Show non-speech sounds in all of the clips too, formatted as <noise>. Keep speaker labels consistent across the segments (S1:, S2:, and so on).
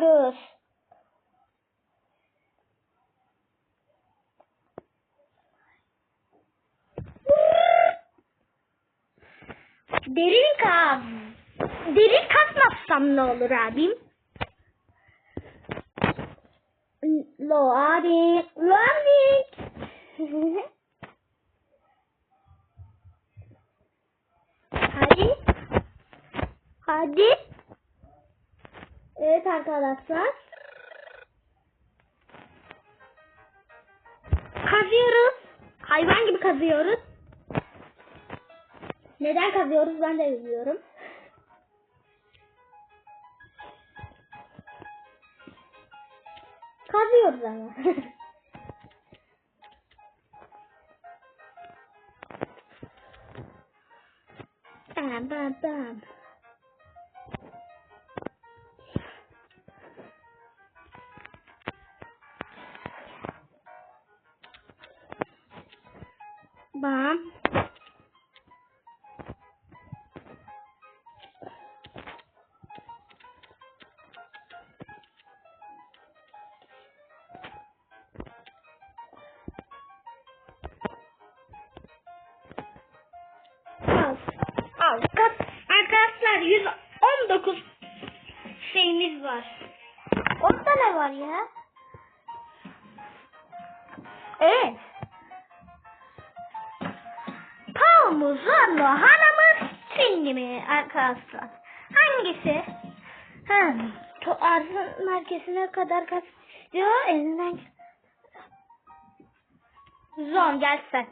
S1: kazıyoruz. Derin kaz. Derin kazmazsam ne olur abim? Loading. Loading. <laughs> Hadi. Hadi. Arkadaşlar. Kazıyoruz. Hayvan gibi kazıyoruz. Neden kazıyoruz ben de bilmiyorum. Kazıyoruz ama. <laughs> bam bam. Bam. Evet. Paul'umuz, Zarlo, Hanımız, Çinli mi arkadaşlar? Hangisi? Ha, to arzın merkezine kadar kaç diyor elinden Zon gel sen.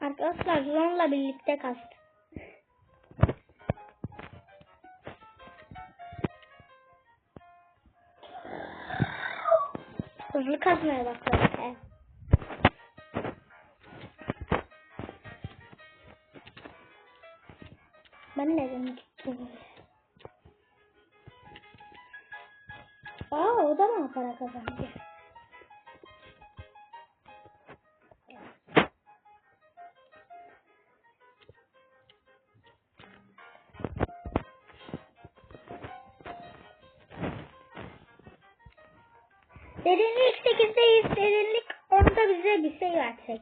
S1: Arkadaşlar Zon'la birlikte kastı. Hızlı kazmaya başladık. Evet. Ben neden gittim? Aa o da mı para kazandı? Derinlik 8'deyiz. Derinlik orada bize bir şey verecek.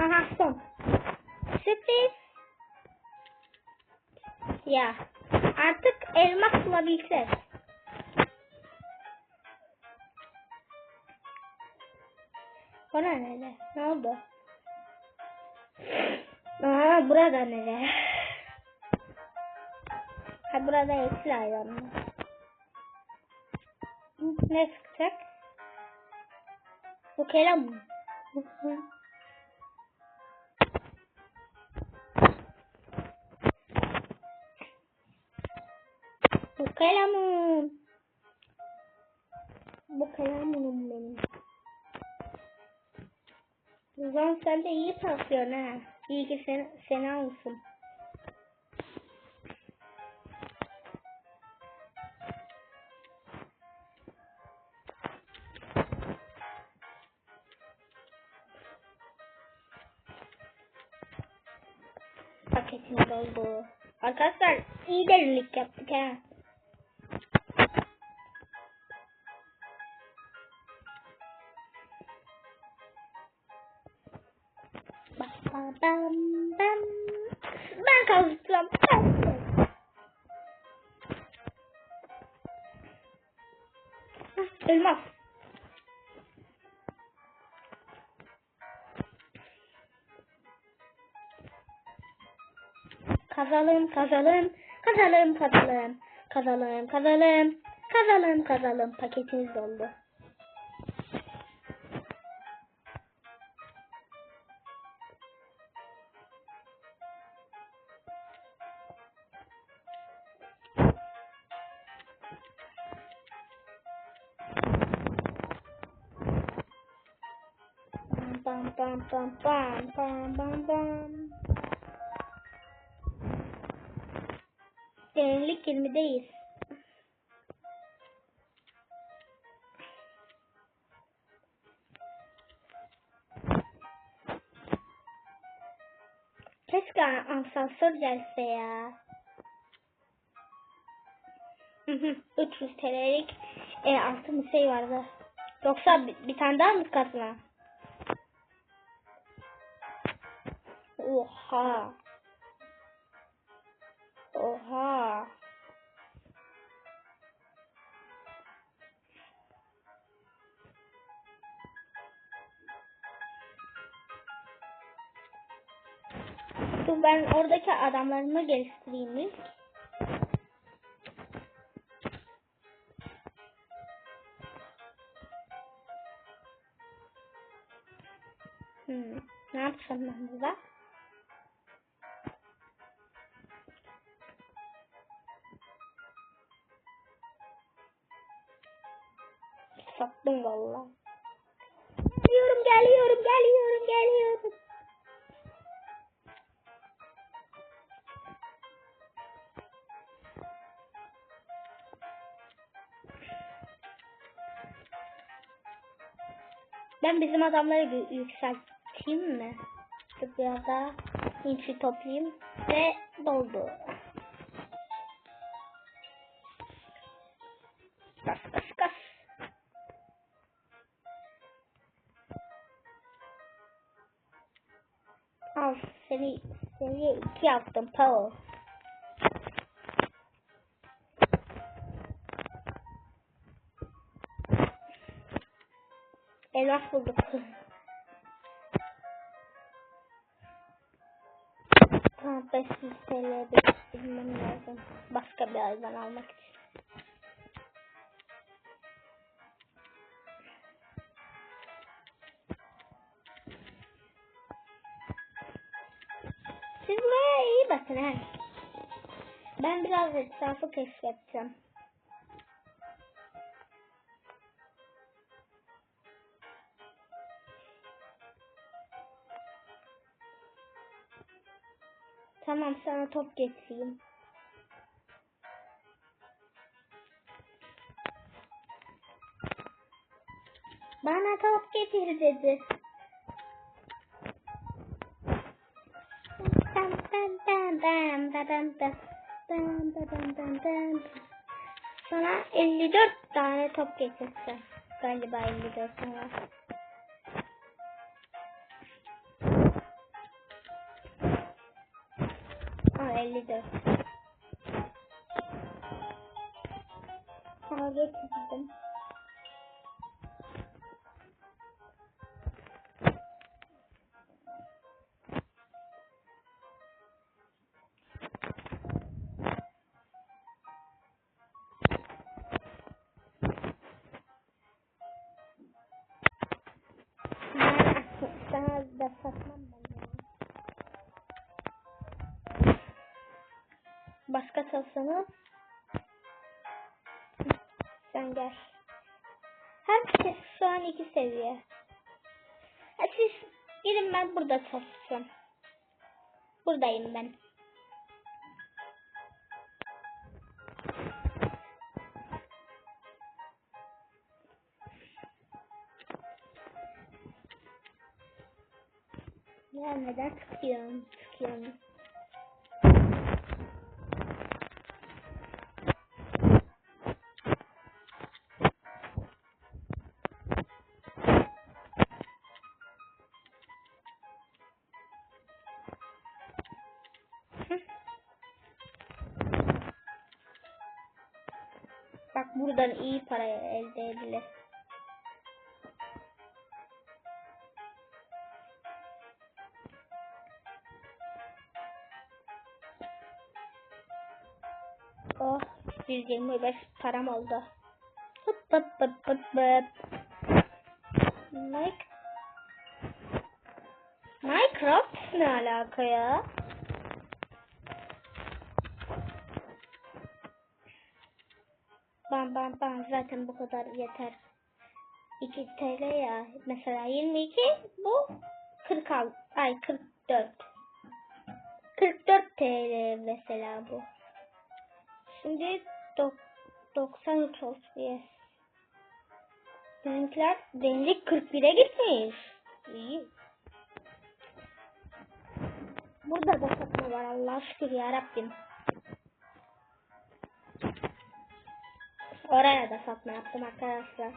S1: Aha son. Sürpriz. Ya. Artık elmas bulabileceğiz. Ne nere? Ne oldu? Aa burada nere? Ha burada yeşil hayvan mı? Ne çıkacak? Bu kelam mı? Bu kelamım. Bu kelamım benim. Uzan sen de iyi paslıyorsun ha. İyi ki sen, seni alsın. Paketim doldu. Arkadaşlar iyi derinlik yaptık ha. Bam bam bam. Ben kalacağım. Hah, Elmas. Kazalım, kazalım, kazalım, kazalım, kazalım, kazalım, kazalım, kazalım. Paketimiz doldu. Bam bam bam bam bam bam bam. Derinlik 20'deyiz. Keşke asansör gelse ya. Hı hı, 300 TL'lik e, altın bir şey vardı. Yoksa bir, bir tane daha mı katına? Oha. Dur ben oradaki adamlarımı geliştireyim ilk. Hmm. Ne yapacağım ben burada? Sattım valla. Ben bizim adamları yü- yükselteyim mi? Dur Biraz daha inçi toplayayım ve doldu. Kas kas kas. Al seni seviye 2 yaptım Paul. Elmas bulduk. Tamam 500 TL biriktirmem lazım. Başka bir yerden almak için. Siz buraya iyi bakın ha. Ben biraz etrafı keşfedeceğim. Tamam sana top getireyim. Bana top getir dedi. Dam dam dam dam dam dam dam dam dam dam. Sana 54 tane top getirsin. Galiba 54 tane. 54. Sonra 4 çizdim. Daha da satmam ben. Çalışanı sen gel. Herkes şu an iki seviye. Ha, siz gidin ben burada çalışacağım. Buradayım ben. Ya neden tıkıyorum? Tıkıyorum. Bak buradan iyi para elde edilir. Oh 125 param oldu. Hıp hıp hıp hıp hıp. Mike. Minecraft ne alaka ya? Bam bam bam zaten bu kadar yeter. 2 TL ya. Mesela 22 bu 46 ay 44. 44 TL mesela bu. Şimdi dok 93 olsun. Yes. Benimkiler benimki 41'e gitmiş. İyi. Burada da satma var Allah şükür ya. Oraya da satma yaptım arkadaşlar.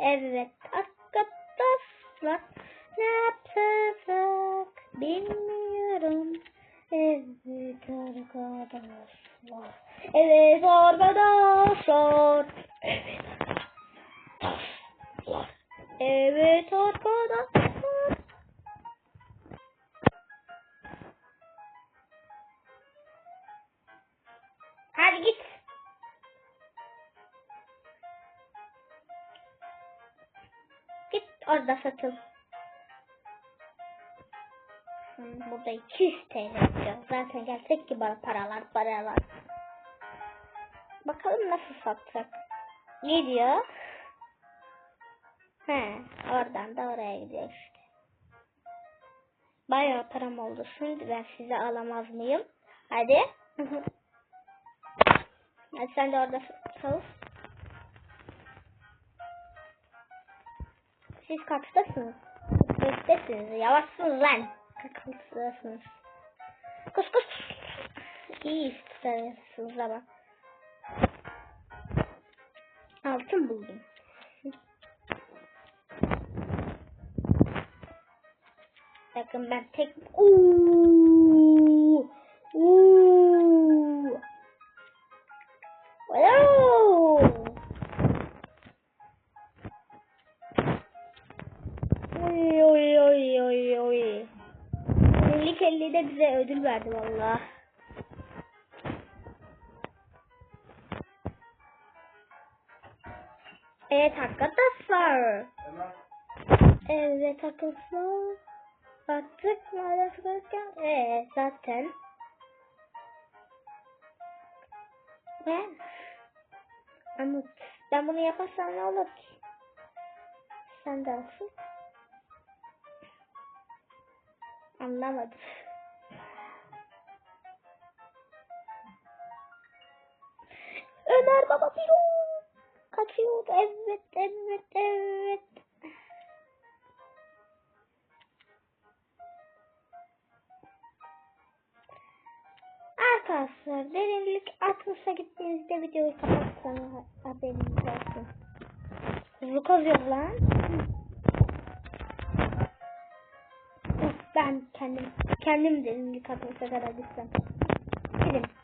S1: Evet orada satıl. Hmm, Burada 200 TL yapacağız. Zaten gelsek ki bana paralar paralar. Bakalım nasıl satacak. Ne diyor? He, oradan da oraya gidiyor işte. Bayağı param oldu. Şimdi ben size alamaz mıyım? Hadi. Hadi sen de orada çalış. Siz kaçtasınız? Beştesiniz. Yavaşsınız lan. Kaçtasınız. Koş koş. İyi istersiniz ama. Altın buldum. Bakın ben tek... Uuu. Evet arkadaşlar. Evet arkadaşlar. Baktık maalesef görürken. Evet zaten. Ben. Ama ben bunu yaparsam ne olur ki? Sen de olsun. Anlamadım. Ömer baba bir kaçıyor. Evet, evet, evet. Arkadaşlar derinlik 60'a gittiğinizde videoyu kapatsanız haberiniz olsun. Hızlı kazıyor lan. Ben kendim kendim derinlik 60'a kadar gitsem. Gidin.